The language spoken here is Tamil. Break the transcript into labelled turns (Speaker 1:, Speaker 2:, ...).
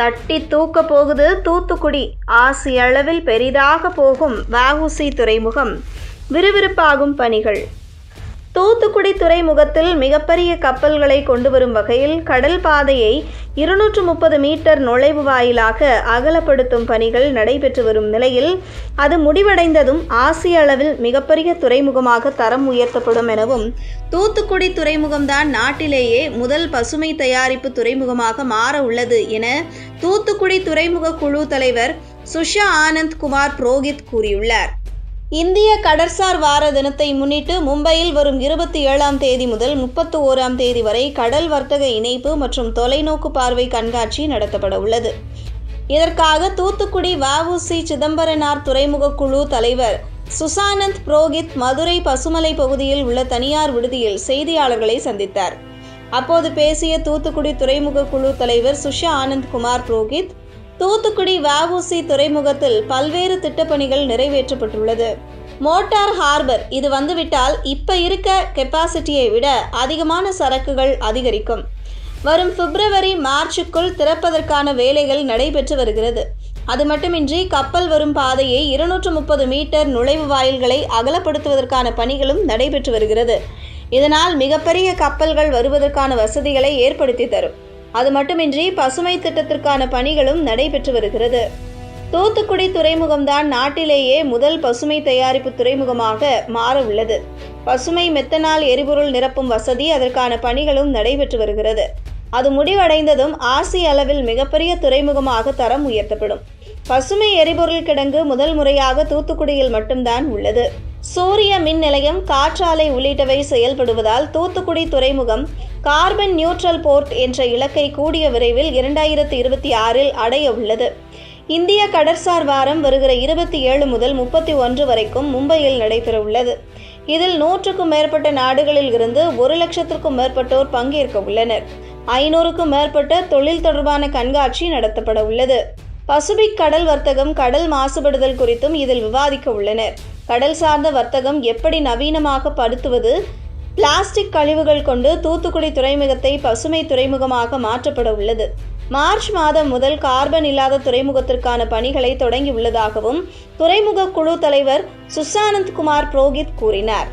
Speaker 1: தட்டி தூக்க போகுது தூத்துக்குடி. ஆசிய அளவில் பெரிதாக போகும் வஉசி துறைமுகம். விறுவிறுப்பாகும் பணிகள். தூத்துக்குடி துறைமுகத்தில் மிகப்பெரிய கப்பல்களை கொண்டு வரும் வகையில் கடல் பாதையை இருநூற்று முப்பது மீட்டர் நுழைவு வாயிலாக அகலப்படுத்தும் பணிகள் நடைபெற்று வரும் நிலையில் அது முடிவடைந்ததும் ஆசிய அளவில் மிகப்பெரிய துறைமுகமாக தரம் உயர்த்தப்படும் எனவும் தூத்துக்குடி துறைமுகம்தான் நாட்டிலேயே முதல் பசுமை தயாரிப்பு துறைமுகமாக மாற உள்ளது என தூத்துக்குடி துறைமுக குழு தலைவர் சுஷா ஆனந்த் குமார் புரோகித் கூறியுள்ளார். இந்திய கடற்சார் வார தினத்தை முன்னிட்டு மும்பையில் வரும் இருபத்தி ஏழாம் தேதி முதல் முப்பத்தி ஓராம் தேதி வரை கடல் வர்த்தக இணைப்பு மற்றும் தொலைநோக்கு பார்வை கண்காட்சி நடத்தப்பட உள்ளது. இதற்காக தூத்துக்குடி வஉசி சிதம்பரனார் துறைமுக குழு தலைவர் சுசானந்த் புரோகித் மதுரை பசுமலை பகுதியில் உள்ள தனியார் விடுதியில் செய்தியாளர்களை சந்தித்தார். அப்போது பேசிய தூத்துக்குடி துறைமுக குழு தலைவர் சுஷா ஆனந்த் குமார் புரோகித் தூத்துக்குடி வஉசி துறைமுகத்தில் பல்வேறு திட்டப்பணிகள் நிறைவேற்றப்பட்டுள்ளது. மோட்டார் ஹார்பர் இது வந்துவிட்டால் இப்போ இருக்க கெப்பாசிட்டியை விட அதிகமான சரக்குகள் அதிகரிக்கும். வரும் பிப்ரவரி மார்ச்சுக்குள் திறப்பதற்கான வேலைகள் நடைபெற்று வருகிறது. அது மட்டுமின்றி கப்பல் வரும் பாதையை இருநூற்று முப்பது மீட்டர் நுழைவு வாயில்களை அகலப்படுத்துவதற்கான பணிகளும் நடைபெற்று வருகிறது. இதனால் மிகப்பெரிய கப்பல்கள் வருவதற்கான வசதிகளை ஏற்படுத்தி தரும். அது மட்டுமின்றி பசுமை திட்டத்திற்கான பணிகளும் நடைபெற்று வருகிறது. தூத்துக்குடி துறைமுகம்தான் நாட்டிலேயே முதல் பசுமை தயாரிப்பு துறைமுகமாக மாற உள்ளது பசுமை மெத்தனால் எரிபொருள் நிரப்பும் வசதி அதற்கான பணிகளும் நடைபெற்று வருகிறது. அது முடிவடைந்ததும் ஆசிய அளவில் மிகப்பெரிய துறைமுகமாக தரம் உயர்த்தப்படும். பசுமை எரிபொருள் கிடங்கு முதல் முறையாக தூத்துக்குடியில் மட்டும்தான் உள்ளது. சூரிய மின் நிலையம் காற்றாலை உள்ளிட்டவை செயல்படுவதால் தூத்துக்குடி துறைமுகம் கார்பன் நியூட்ரல் போர்ட் என்ற இலக்கை கூடிய விரைவில் இரண்டாயிரத்து இருபத்தி ஆறில் அடைய உள்ளது இந்திய கடற்சார் வாரம் வருகிற இருபத்தி ஏழு முதல் முப்பத்தி ஒன்று வரைக்கும் மும்பையில் நடைபெற உள்ளது இதில் நூற்றுக்கும் மேற்பட்ட நாடுகளில் இருந்து ஒரு லட்சத்திற்கும் மேற்பட்டோர் பங்கேற்க உள்ளனர் ஐநூறுக்கும் மேற்பட்ட தொழில் தொடர்பான கண்காட்சி நடத்தப்பட உள்ளது பசுபிக் கடல் வர்த்தகம் கடல் மாசுபடுதல் குறித்தும் இதில் விவாதிக்க உள்ளனர் கடல் சார்ந்த வர்த்தகம் எப்படி நவீனமாக படுத்துவது பிளாஸ்டிக் கழிவுகள் கொண்டு தூத்துக்குடி துறைமுகத்தை பசுமை துறைமுகமாக மாற்றப்பட உள்ளது மார்ச் மாதம் முதல் கார்பன் இல்லாத துறைமுகத்திற்கான பணிகளை தொடங்கியுள்ளதாகவும் துறைமுக குழு தலைவர் சுசானந்த் குமார் புரோகித் கூறினார்.